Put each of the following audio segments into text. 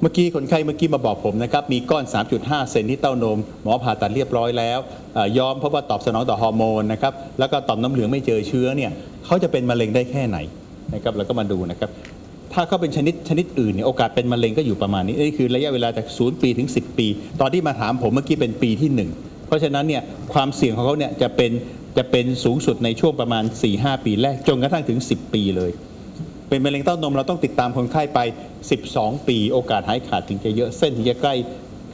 เมื่อกี้คนไข้เมื่อกี้มาบอกผมนะครับมีก้อน 3.5 เซนที่เต้านม หมอผ่าตัดเรียบร้อยแล้วเอ่อยอมเพราะว่าตอบสนองต่อฮอร์โมนนะครับแล้วก็ต่อมน้ำเหลืองไม่เจอเชื้อเนี่ยเขาจะเป็นมะเร็งได้แค่ไหนนะครับเราก็มาดูนะครับถ้าเขาเป็นชนิดชนิดอื่นเนี่ยโอกาสเป็นมะเร็งก็อยู่ประมาณนี้นี่คือระยะเวลาจาก0ปีถึง 10 ปี ตอนที่มาถามผมเมื่อกี้เป็นปีที่ 1 เพราะฉะนั้นเนี่ยความเสี่ยงของเขาเนี่ยจะเป็นจะเป็นสูงสุดในช่วงประมาณ 4-5 ปีแรกจนกระทั่งถึง 10 ปีเลย เป็นมะเร็งเต้านมเราต้องติดตามคนไข้ไป 12 ปี โอกาสหายขาดถึงจะเยอะเส้นถึงจะใกล้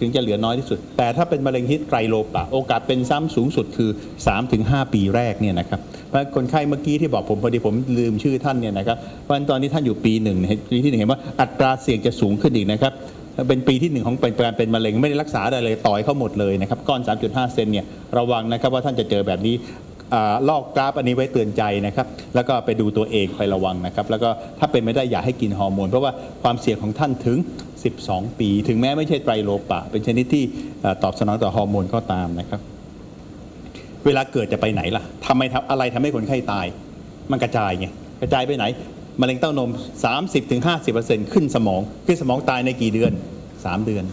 ถึงจะเหลือน้อยที่สุด แต่ถ้าเป็นมะเร็งที่ไตรโลปะ โอกาสเป็นซ้ำสูงสุดคือ 3-5 ปีแรกเนี่ยนะครับเพราะคนไข้เมื่อกี้ที่บอกผมพอดีผมลืมชื่อท่านเนี่ยนะครับเพราะฉะนั้นตอนนี้ท่านอยู่ปีหนึ่งเนี่ยปีที่หนึ่งเห็นว่าอัตราเสี่ยงจะสูงขึ้นอีกนะครับเป็นปีที่หนึ่งของเป็นการเป็นมะเร็งไม่ได้รักษาอะไรเลยต่อยเข้าหมดเลยนะครับก้อน 3.5 เซนเนี่ยระวังนะครับว่าท่านจะเจอแบบนี้ ลอกกราฟอันนี้ไว้เตือนใจนะครับแล้วก็ไปดูตัวเองคอยระวังนะครับแล้วก็ถ้าเป็นไม่ได้อย่าให้กินฮอร์โมน เพราะว่าความเสี่ยงของท่านถึง 12 ปี ถึงแม้ไม่ใช่ไตรโลปะ เป็นชนิดที่ตอบสนองต่อฮอร์โมนก็ตามนะครับ เวลาเกิดจะไปไหนล่ะทำไมทำอะไรทำให้คนไข้ตาย มันกระจายไงกระจายไปไหนมะเร็งเต้านม 30-50%ขึ้นสมอง ขึ้นสมองตายในกี่เดือน 3 เดือน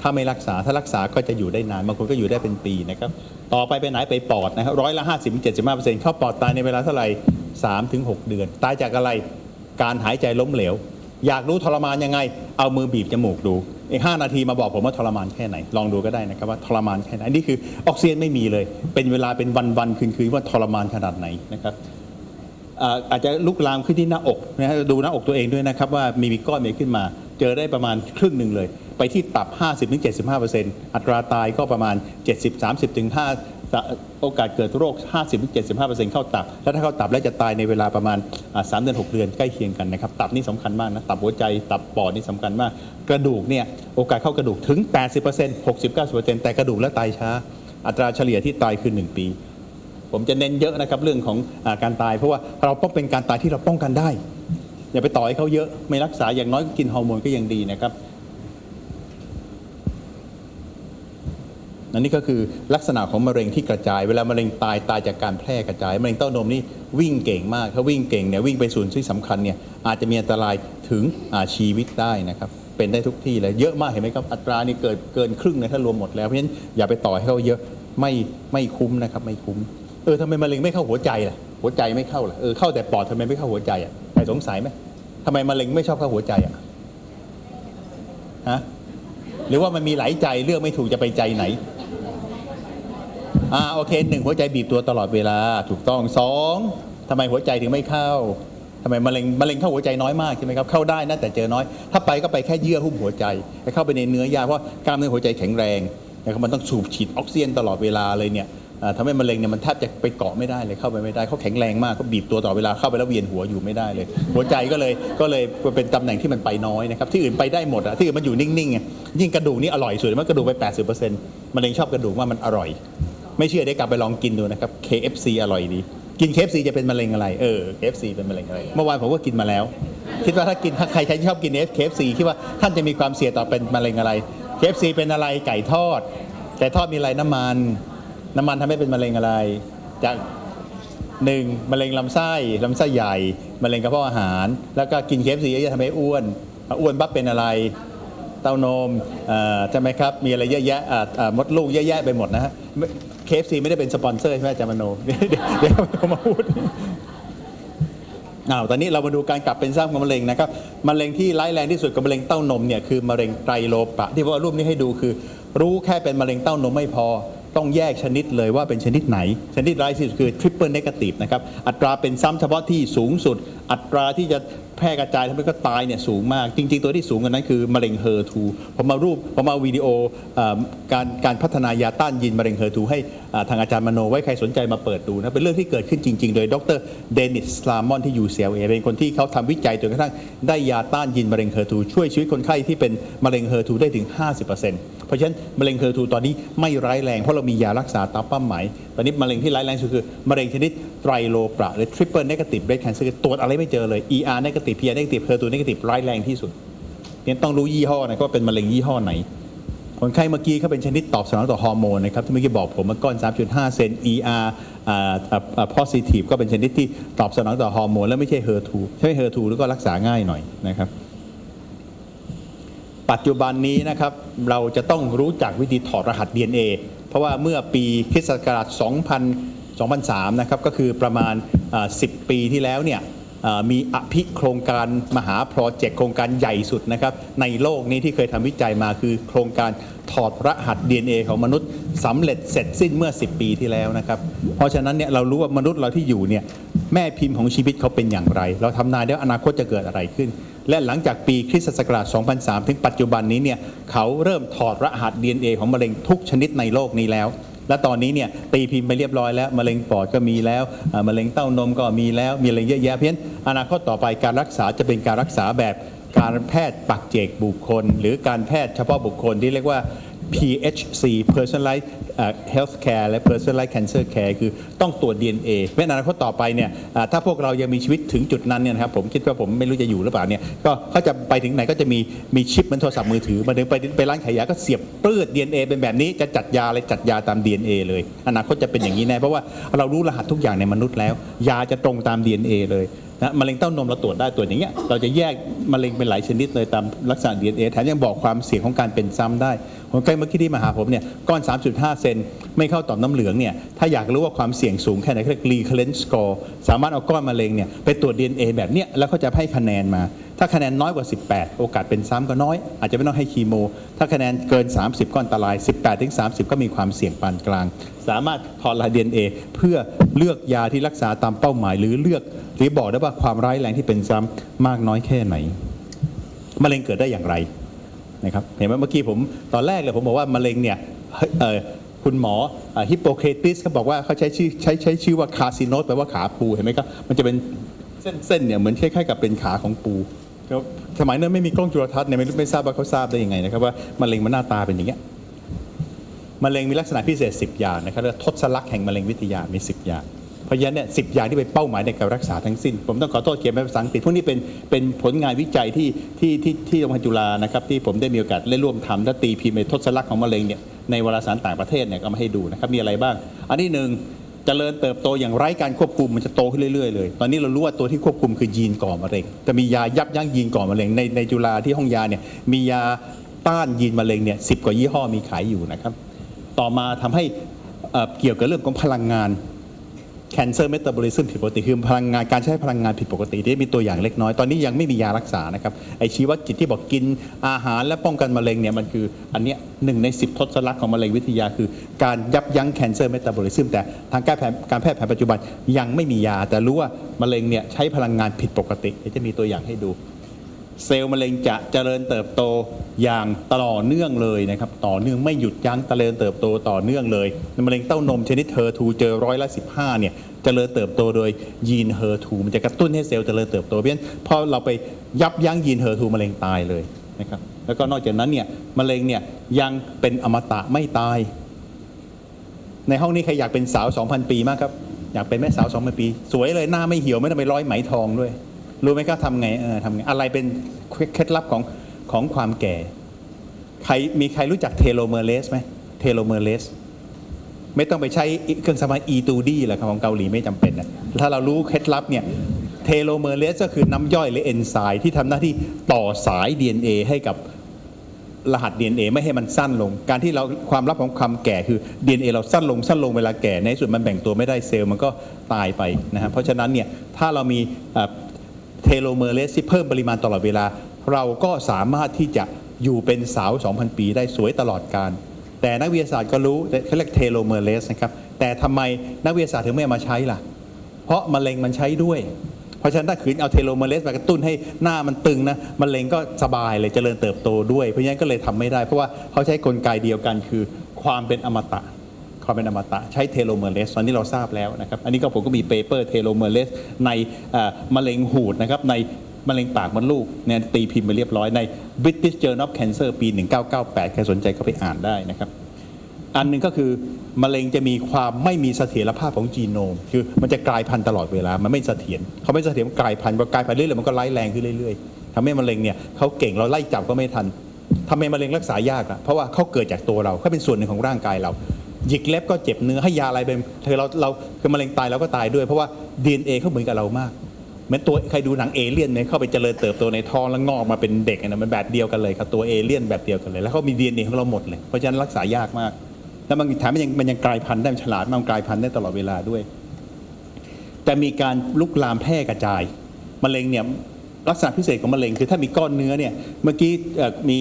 ถ้าไม่รักษาถ้ารักษาก็จะอยู่ได้นานบางคนก็อยู่ได้เป็นปีนะครับต่อไปไปไหนไปปอดนะครับร้อยละ50-75%เจ็ดสิบห้าเปอร์เซ็นต์เข้าปอดตายในเวลาเท่าไหร่3-6เดือน ตายจากอะไรการหายใจล้มเหลว อยากรู้ทรมานยังไง เอามือบีบจมูกดูอีก5นาทีมาบอกผมว่าทรมานแค่ไหน ลองดูก็ได้นะครับว่าทรมานแค่ไหนอันนี่คือออกซิเจนไม่มีเลย เป็นเวลาเป็นวันๆคืนๆว่าทรมานขนาดไหนนะครับอาจจะลุกลามขึ้นที่หน้าอกนะฮะดูหน้าอกตัวเองด้วยนะครับว่ามีมีก้อนเมฆขึ้นมา เจอได้ประมาณครึ่งหนึ่งเลย ไปที่ตับ 50-75%อัตราตายก็ประมาณ 70-30ถึง5โอกาสเกิดโรค 50-75%เข้าตับ แล้วถ้าเข้าตับแล้วจะตายในเวลาประมาณอ่า3เดือน 6 เดือนใกล้เคียงกันนะครับ ตับนี่สำคัญมากนะ ตับหัวใจ ตับปอดนี่สำคัญมาก กระดูกเนี่ย โอกาสเข้ากระดูกถึง 80% 60-90%แต่กระดูกและตายช้า อัตราเฉลี่ยที่ตายคือ 1 ปี ผมจะเน้นเยอะนะครับเรื่องของอการตาย เพราะว่าเราป้องเป็นการตายที่เราป้องกันได้ อย่าไปต่อให้เขาเยอะ ไม่รักษาอย่างน้อยก็กินฮอร์โมนก็ยังดีนะครับ อันนี้ก็คือลักษณะของมะเร็งที่กระจาย เวลามะเร็งตายตายจากการแพร่กระจายมะเร็งเต้านมนี่วิ่งเก่งมาก ถ้าวิ่งเก่งเนี่ยวิ่งไปศูนย์ที่สำคัญเนี่ยอาจจะมีอันตรายถึงชีวิตได้นะครับเป็นได้ทุกที่เลยเยอะมากเห็นไหมครับอัตรานี่เกิดเกินครึ่งนะถ้ารวมหมดแล้วเพราะฉะนั้นอย่าไปต่อให้เขาเยอะไม่ไม่คุ้มนะครับไม่คุ้มเออทำไมมะเร็งไม่เข้าหัวใจล่ะหัวใจไม่เข้าล่ะเออเข้าแต่ปอดทำไมไม่เข้าหัวใจอะใครสงสัยไหมทำไมมะเร็งไม่ชอบเข้าหัวใจอะฮะหรือว่ามันมีหลายใจเลือกไม่ถูกจะไปใจไหน อ่าโอเคหนึ่งหัวใจบีบตัวตลอดเวลาถูกต้องสองทำไมหัวใจถึงไม่เข้าทำไมมะเร็งมะเร็งเข้าหัวใจน้อยมากใช่ไหมครับเข้าได้นะแต่เจอน้อย ถ้าไปก็ไปแค่เยื่อหุ้มหัวใจไปเข้าไปในเนื้อยาเพราะกล้ามเนื้อหัวใจแข็งแรงนะครับมันต้องสูบฉีดออกซิเจนตลอดเวลาเลยเนี่ยทำให้มะเร็งเนี่ยมันแทบจะไปเกาะไม่ได้เลยเข้าไปไม่ได้เขาแข็งแรงมากเขาบีบตัวตลอดเวลาเข้าไปแล้วเวียนหัวอยู่ไม่ได้เลย หัวใจก็เลยก็เลยเป็นตำแหน่งที่มันไปน้อยนะครับที่อื่นไปได้หมดอะที่อื่นมันอยู่นิ่งๆยิ่งกระดูกนี่อร่อยสุดมันกระดูกไป 80%มะเร็งชอบกระดูกว่ามันอร่อย ไม่เชื่อได้กลับไปลองกินดูนะครับ KFC อร่อยดี กิน KFC จะเป็นมะเร็งอะไร เออ KFC เป็นมะเร็งอะไร เมื่อวานผมก็กินมาแล้ว คิดว่าถ้ากินถ้าใครใครที่ชอบกิน KFC คิดว่าท่านจะมีความเสี่ยงต่อเป็นมะเร็งอะไร KFC เป็นอะไรไก่ทอด ไก่ทอดมีอะไรน้ำมัน น้ำมันทำให้เป็นมะเร็งอะไร จากหนึ่งมะเร็งลำไส้ลำไส้ใหญ่มะเร็งกระเพาะอาหาร แล้วก็กิน KFC เยอะๆทำให้อ้วนอ้วนปั๊บเป็นอะไร เต้านมใช่ไหมครับ มีอะไรเยอะแยะอ่าอ่ามดลูกเยอะแยะไปหมดนะฮะ เคฟซีไม่ได้เป็นสปอนเซอร์ใช่ไหมอาจารย์มโน เดี๋ยวเดี๋ยวเดี๋ยวเขามาพูดอ้าวตอนนี้เรามาดูการกลับเป็นสร้างของมะเร็งนะครับ มะเร็งที่ร้ายแรงที่สุดกับมะเร็งเต้านมเนี่ยคือมะเร็งไตรโลปะ ที่ว่ารูปนี้ให้ดูคือ รู้แค่เป็นมะเร็งเต้านมไม่พอ ต้องแยกชนิดเลยว่าเป็นชนิดไหน ชนิดร้ายที่สุดคือ triple negative นะครับ อัตราเป็นซ้ำเฉพาะที่สูงสุด อัตราที่จะ แพร่กระจายทำให้ก็ตายเนี่ยสูงมาก จริง ๆ ตัวที่สูงกว่านั้นคือมะเร็งเฮอร์ทูผมมารูปผมมาวิดีโอการการพัฒนายาต้านยีนมะเร็งเฮอร์ทูให้ทางอาจารย์มโนไว้ใครสนใจมาเปิดดูนะเป็นเรื่องที่เกิดขึ้นจริง ๆ โดยดรเดนิสสลามอนที่ UCLA เป็นคนที่เขาทำวิจัยจนกระทั่งได้ยาต้านยีนมะเร็งเฮอร์ทูช่วยชีวิตคนไข้ที่เป็นมะเร็งเฮอร์ทูได้ถึง 50%เพราะฉะนั้นมะเร็งเฮอร์ทูตอนนี้ไม่ร้ายแรงเพราะเรามียารักษาตามเป้าหมายตอนนี้มะเร็งที่ร้ายแรงสุดคือมะเร็งชนิดไตรโลประหรือ triple negative breast cancer ตรวจอะไรไม่เจอเลย ER negative PR negative HER2 negative ร้ายแรงที่สุดเนี่ยต้องรู้ยี่ห้อนะว่าเป็นมะเร็งยี่ห้อไหน คนไข้เมื่อกี้เขาเป็นชนิดตอบสนองต่อฮอร์โมนนะครับที่เมื่อกี้บอกผมว่าก้อน 3.5 เซน ER อ่าอ่าอ่า positive ก็เป็นชนิดที่ตอบสนองต่อฮอร์โมนแล้วไม่ใช่ HER2 ใช่ HER2 แล้วก็รักษาง่ายหน่อยนะครับปัจจุบันนี้นะครับเราจะต้องรู้จักวิธีถอดรหัส DNA เพราะว่าเมื่อปีคริสต์ศักราช2000 2003 นะครับก็คือประมาณ 10 ปีที่แล้วเนี่ยมีอภิโครงการมหาโปรเจกต์โครงการใหญ่สุดนะครับในโลกนี้ที่เคยทำวิจัยมาคือโครงการถอดรหัส DNA ของมนุษย์สำเร็จเสร็จสิ้นเมื่อ 10 ปีที่แล้วนะครับเพราะฉะนั้นเนี่ยเรารู้ว่ามนุษย์เราที่อยู่เนี่ยแม่พิมพ์ของชีวิตเขาเป็นอย่างไร เราทำนายได้ว่าอนาคตจะเกิดอะไรขึ้น และหลังจากปีคริสตศักราช 2003 ถึงปัจจุบันนี้เนี่ยเขาเริ่มถอดรหัส DNA ของมะเร็งทุกชนิดในโลกนี้แล้ว และตอนนี้เนี่ยตีพิมพ์ไปเรียบร้อยแล้วมะเร็งปอดก็มีแล้วมะเร็งเต้านมก็มีแล้วมีอะไรเยอะแยะเพราะฉะนั้นอนาคตต่อไปการรักษาจะเป็นการรักษาแบบการแพทย์ปักเจกบุคคล หรือการแพทย์เฉพาะบุคคลที่เรียกว่า PHC Personalized Healthcare และ Personalized Cancer Care คือต้องตรวจ DNA เพราะฉะนั้นอนาคตต่อไปเนี่ยถ้าพวกเรายังมีชีวิตถึงจุดนั้นเนี่ยนะครับผมคิดว่าผมไม่รู้จะอยู่หรือเปล่าเนี่ยก็เขาจะไปถึงไหนก็จะมีมีชิปมือนโทรศัพท์มือถือมาถึงไปไปร้านขายยาก็เสียบปื้ด DNA เป็นแบบนี้จะจัดยาอะไรจัดยาตาม DNA เลย อนาคตจะเป็นอย่างนี้แน่เพราะว่าเรารู้รหัสทุกอย่างในมนุษย์แล้ว ยาจะตรงตาม DNA เลย นะมะเร็งเต้านมเราตรวจได้ตรวจอย่างเงี้ยเราจะแยกมะเร็งเป็นหลายชนิดเลยตามลักษณะ DNA แถมยังบอกความเสี่ยงของการเป็นซ้ำได้คนไข้เมื่อกี้ที่มาหาผมเนี่ยก้อน 3.5 เซนไม่เข้าต่อมน้ำเหลืองเนี่ยถ้าอยากรู้ว่าความเสี่ยงสูงแค่ไหนเขาเรียก recurrence score สามารถเอาก้อนมะเร็งเนี่ยไปตรวจ DNA แบบเนี้ยแล้วเขาจะให้คะแนนมา ถ้าคะแนนน้อยกว่า 18 โอกาสเป็นซ้ำก็น้อย อาจจะไม่ต้องให้คีโม ถ้าคะแนนเกิน 30 ก็อันตราย 18ถึง30 ก็มีความเสี่ยงปานกลาง สามารถถอดรหัส DNA เพื่อเลือกยาที่รักษาตามเป้าหมาย หรือเลือกหรือบอกได้ว่าความร้ายแรงที่เป็นซ้ำมากน้อยแค่ไหนมะเร็งเกิดได้อย่างไรนะครับเห็นไหมเมื่อกี้ผมตอนแรกเลยผมบอกว่ามะเร็งเนี่ยคุณหมอฮิปโปเคติสเขาบอกว่าเขาใช้ชื่อใช้ใช้ชื่อว่าคาซิโนสแปลว่าขาปูเห็นไหมครับมันจะเป็นเส้นเส้นเนี่ยเหมือนคล้ายๆกับเป็นขาของปู แล้วสมัยนั้นไม่มีกล้องจุลทรรศน์เนี่ยไม่รู้ไม่ทราบว่าเขาทราบได้ยังไงนะครับว่ามะเร็งมันหน้าตาเป็นอย่างเงี้ยมะเร็งมีลักษณะพิเศษ 10 อย่างนะครับเรียกว่าทศลักษณ์แห่งมะเร็งวิทยามี 10 อย่าง เพราะฉะนั้นเนี่ยสิอย่างที่เป็นเป้าหมายในการรักษาทั้งสิ้น ผมต้องขอโทษเขียนเป็นภาษาอังกฤษพวกนี้เป็นเป็นผลงานวิจัยที่ที่ที่ที่โรงพยาบาลจุฬานะครับที่ผมได้มีโอกาสได้ร่วมทำและตีพิมพ์ในทศลักษณ์ของมะเร็งเนี่ยในวารสารต่างประเทศเนี่ยก็มาให้ดูนะครับมีอะไรบ้าง อันที่หนึ่ง เจริญเติบโตอย่างไร้การควบคุมมันจะโตขึ้นเรื่อยๆเลย ตอนนี้เรารู้ว่าตัวที่ควบคุมคือยีนก่อมะเร็งจะมียายับยั้งยีนก่อมะเร็งในในจุฬาที่ห้องยาเนี่ยมียาต้านยีนมะเร็งเนี่ยสิกว่ายี่ห้อมีขายอยู่นะครับ ต่อมาทำให้เกี่ยวกับเรื่องของพลังงาน cancer metabolism ผิดปกติคือพลังงานการใช้พลังงานผิดปกติที่มีตัวอย่างเล็กน้อย ตอนนี้ยังไม่มียารักษานะครับไอชีวจิตที่บอกกินอาหารและป้องกันมะเร็งเนี่ยมันคืออันเนี้ยหนึ่งใน 10 ทศลักษณ์ของมะเร็งวิทยาคือ การยับยั้ง cancer metabolism แต่ทางการแพทย์การแพทย์แผนปัจจุบันยังไม่มียา แต่รู้ว่ามะเร็งเนี่ยใช้พลังงานผิดปกติเดี๋ยวจะมีตัวอย่างให้ดู เซลล์มะเร็งจะเจริญเติบโตอย่างต่อเนื่องเลยนะครับ ต่อเนื่องไม่หยุดยั้งเจริญเติบโตต่อเนื่องเลยมะเร็งเต้านมชนิดเฮอร์ทูเจอร้อยละ15เนี่ยเจริญเติบโตโดยยีนเฮอร์ทูมันจะกระตุ้นให้เซลล์เจริญเติบโตเพราะฉะนั้นพอเราไปยับยั้งยีนเฮอร์ทูมะเร็งตายเลยนะครับแล้วก็นอกจากนั้นเนี่ยมะเร็งเนี่ยยังเป็นอมตะไม่ตาย ในห้องนี้ใครอยากเป็นสาว 2,000 ปีมากครับอยากเป็นแม่สาว 2,000 ปี สวยเลยหน้าไม่เหี่ยวไม่ต้องไปร้อยไหมทองด้วย รู้ไหมครับทำไงเออทำไงอะไรเป็นเคล็ดลับของของความแก่ ใครมีใครรู้จักเทโลเมอร์เลสไหมเทโลเมอร์เลสไม่ต้องไปใช้เครื่องสำอาง e 2 d แหละครับของเกาหลีไม่จำเป็นนะถ้าเรารู้เคล็ดลับเนี่ยเทโลเมอร์เลสก็คือน้ำย่อยหรือเอนไซม์ที่ทำหน้าที่ต่อสาย DNA ให้กับรหัส DNA ไม่ให้มันสั้นลง การที่เราความลับของความแก่คือ DNA เราสั้นลงสั้นลงเวลาแก่ในสุดมันแบ่งตัวไม่ได้เซลล์มันก็ตายไปนะฮะเพราะฉะนั้นเนี่ยถ้าเรามี เทโลเมอร์เลสที่เพิ่มปริมาณตลอดเวลา เราก็สามารถที่จะอยู่เป็นสาว 2,000 ปีได้สวยตลอดการ แต่นักวิทยาศาสตร์ก็รู้เขาเรียกเทโลเมอร์เลสนะครับ แต่ทำไมนักวิทยาศาสตร์ถึงไม่มาใช้ล่ะ เพราะมะเร็งมันใช้ด้วย เพราะฉะนั้นถ้าขืนเอาเทโลเมอร์เลสมากระตุ้นให้หน้ามันตึงนะมะเร็งก็สบายเลยเจริญเติบโตด้วย เพราะฉะนั้นก็เลยทำไม่ได้ เพราะว่าเขาใช้กลไกเดียวกันคือความเป็นอมตะ ความเป็นอมตะใช้เทโลเมอร์เลสตอนนี้เราทราบแล้วนะครับอันนี้ก็ผมก็มีเปเปอร์เทโลเมอร์เลสในมะเร็งหูดนะครับในมะเร็งปากมดลูกเนี่ยตีพิมพ์ไปเรียบร้อยใน British Journal of Cancer ปี 1998 ใครสนใจก็ไปอ่านได้นะครับอันหนึ่งก็คือมะเร็งจะมีความไม่มีเสถียรภาพของจีโนม คือมันจะกลายพันธุ์ตลอดเวลา มันไม่เสถียรเขาไม่เสถียรกลายพันธุ์พอกลายพันธุ์เรื่อยๆมันก็ร้ายแรงขึ้นเรื่อยๆทำให้มะเร็งเนี่ยเขาเก่งเราไล่จับก็ไม่ทันทำไมมะเร็งรักษายากอะเพราะว่าเขาเกิดจากตัวเราเขาเป็นส่วนหนึ่งของร่างกายเรา หยิกเล็บก็เจ็บเนื้อให้ยาอะไรไปเธอเราเราคือมะเร็งตายเราก็ตายด้วย เพราะว่า DNA เขาเหมือนกับเรามากเหมือนตัวใครดูหนังเอเลี่ยนไหมเข้าไปเจริญเติบโตในท้องแล้วงอกมาเป็นเด็กนะมันแบบเดียวกันเลยครับตัวเอเลี่ยนแบบเดียวกันเลย แล้วเขามีดีเอ็นเอของเราหมดเลยเพราะฉะนั้นรักษายากมาก แล้วมันแถมมันยังมันยังกลายพันธุ์ได้ฉลาดมันกลายพันธุ์ได้ตลอดเวลาด้วย แต่มีการลุกลามแพร่กระจายมะเร็งเนี่ยลักษณะพิเศษของมะเร็งคือถ้ามีก้อนเนื้อเนี่ยเมื่อกี้มี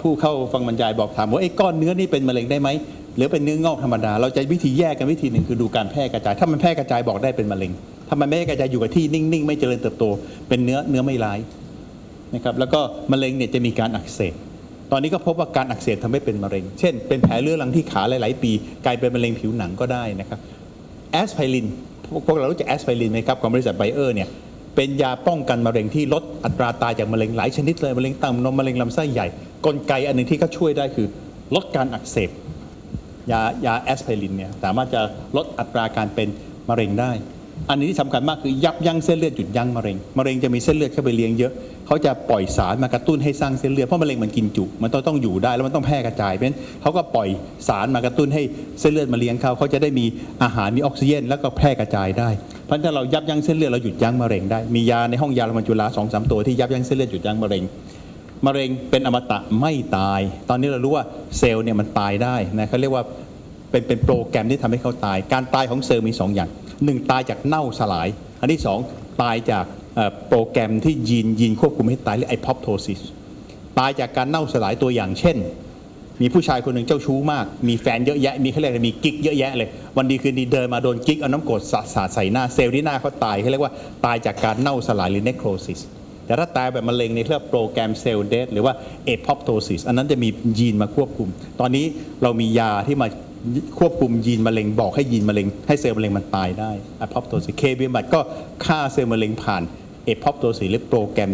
ผู้เข้าฟังบรรยายบอกถามว่าไอ้ก้อนเนื้อนี่เป็นมะเร็งได้ไหม หรือเป็นเนื้องอกธรรมดา เราจะวิธีแยกกันวิธีหนึ่งคือดูการแพร่กระจาย ถ้ามันแพร่กระจายบอกได้เป็นมะเร็ง ถ้ามันไม่แพร่กระจายอยู่กับที่นิ่งๆ ไม่เจริญเติบโต เป็นเนื้อเนื้อไม่ร้ายนะครับ แล้วก็มะเร็งเนี่ยจะมีการอักเสบ ตอนนี้ก็พบว่าการอักเสบทำให้เป็นมะเร็ง เช่น เป็นแผลเรื้อรังที่ขาหลาย ๆ ปี กลายเป็นมะเร็งผิวหนังก็ได้นะครับ แอสไพริน พวกเรารู้จักแอสไพรินไหมครับของบริษัทไบเออร์เนี่ย เป็นยาป้องกันมะเร็งที่ลดอัตราตายจากมะเร็งหลายชนิดเลย มะเร็งต่านมมะเร็งลำไส้ใหญ่ กลไกอันหนึ่งที่เขาช่วยได้คือ ลดการอักเสบ ยายาแอสไพรินเนี่ยสามารถจะลดอัตราการเป็นมะเร็งได้ อันนี้ที่สำคัญมากคือยับยั้งเส้นเลือดหยุดยั้งมะเร็งมะเร็งจะมีเส้นเลือดเข้าไปเลี้ยงเยอะเขาจะปล่อยสารมากระตุ้นให้สร้างเส้นเลือดเพราะมะเร็งมันกินจุ มันต้องต้องอยู่ได้แล้วมันต้องแพร่กระจายเพราะฉะนั้นเขาก็ปล่อยสารมากระตุ้นให้เส้นเลือดมาเลี้ยงเขาเขาจะได้มีอาหารมีออกซิเจนแล้วก็แพร่กระจายได้เพราะถ้าเรายับยั้งเส้นเลือดเราหยุดยั้งมะเร็งได้มียาในห้องยาโรงพยาบาลจุฬาสองสามตัวที่ยับยั้งเส้นเลือดหยุดยั้งมะเร็ง มะเร็งเป็นอมตะไม่ตาย ตอนนี้เรารู้ว่าเซลล์เนี่ยมันตายได้นะเขาเรียกว่าเป็นเป็นโปรแกรมที่ทำให้เขาตาย การตายของเซลล์มี 2 อย่าง 1 ตายจากเน่าสลาย อันที่ 2 ตายจากโปรแกรมที่ยีนยีนควบคุมให้ตายเรียกไอพอปโทซิสตายจากการเน่าสลายตัวอย่างเช่น มีผู้ชายคนหนึ่งเจ้าชู้มาก มีแฟนเยอะแยะ มีเขาเรียกมีกิ๊กเยอะแยะเลย วันดีคืนดีเดินมาโดนกิ๊กเอาน้ำกรดสาดใส่หน้าเซลล์ที่หน้าเขาตายเขาเรียกว่าตายจากการเน่าสลายหรือ necrosis แต่ถ้าตายแบบมะเร็งในยเรียกโปรแกรมเซลล์เดธหรือว่า apoptosis อันนั้นจะมียีนมาควบคุม ตอนนี้เรามียาที่มาควบคุมยีนมะเร็งบอกให้ยีนมะเร็งให้เซลล์มะเร็งมันตายได้ apoptosis เคเบียบัตก็ฆ่าเซลล์มะเร็งผ่าน apoptosis หรือโปรแกรม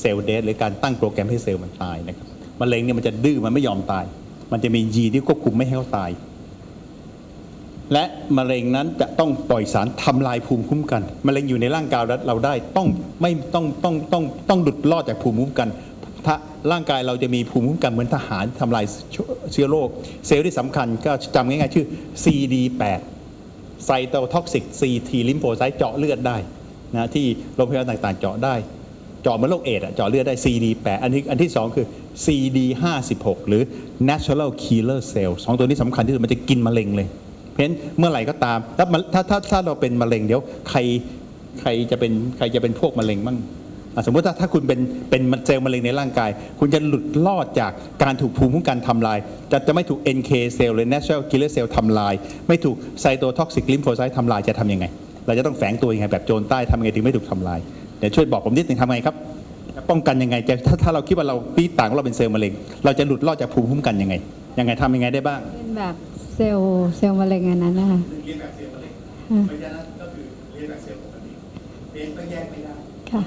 เซลล์เดธหรือการตั้งโปรแกรมให้เซลล์มันตายนะครับมะเร็งเนี่ยมันจะดื้อมันไม่ยอมตาย มันจะมียีนที่ควบคุมไม่ให้เขาตาย และมะเร็งนั้นจะต้องปล่อยสารทำลายภูมิคุ้มกัน มะเร็งอยู่ในร่างกายเราได้ต้องไม่ต้องต้องต้องต้องหลุดรอดจากภูมิคุ้มกันถ้าร่างกายเราจะมีภูมิคุ้มกันเหมือนทหารทำลายเชื้อโรคเซลล์ที่สำคัญก็จำง่ายๆ ชื่อ CD8 ไซโตท็อกซิก CT ลิมโฟไซต์เจาะเลือดได้นะที่โรงพยาบาลต่างๆ เจาะได้ เจาะเหมือนโรคเอดส์อะเจาะเลือดได้ CD8 อันที่อันที่สองคือ CD56 หรือ Natural Killer Cell สองตัวนี้สำคัญที่สุดมันจะกินมะเร็งเลย เพราะฉะนั้นเมื่อไหร่ก็ตามถ้ามันถ้าถ้าถ้าเราเป็นมะเร็งเดี๋ยวใครใครจะเป็นใครจะเป็นพวกมะเร็งบ้างอะสมมติถ้าถ้าคุณเป็นเป็นเซลล์มะเร็งในร่างกาย คุณจะหลุดรอดจากการถูกภูมิคุ้มกันทำลาย จะจะไม่ถูก NK เซลล์หรือ Natural Killer Cell ทำลาย ไม่ถูกไซโตท็อกซิกลิมโฟไซต์ทำลายจะทำยังไง เราจะต้องแฝงตัวยังไงแบบโจรใต้ทำยังไงถึงไม่ถูกทำลายเดี๋ยวช่วยบอกผมนิดหนึ่งทำไงครับป้องกันยังไงจะถ้าถ้าเราคิดว่าเราปีต่างเราเป็นเซลล์มะเร็ง เราจะหลุดรอดจากภูมิคุ้มกันยังไงยังไงทำยังไงได้บ้างเป็นแบบ เซลล์เซลล์มะเร็งอันนั้นนะคะเรียนแบบเซลล์มะเร็งค่ะเพราะฉะนั้นก็คือเรียนแบบเซลล์ปกติเรียนก็แยกไม่ได้ค่ะ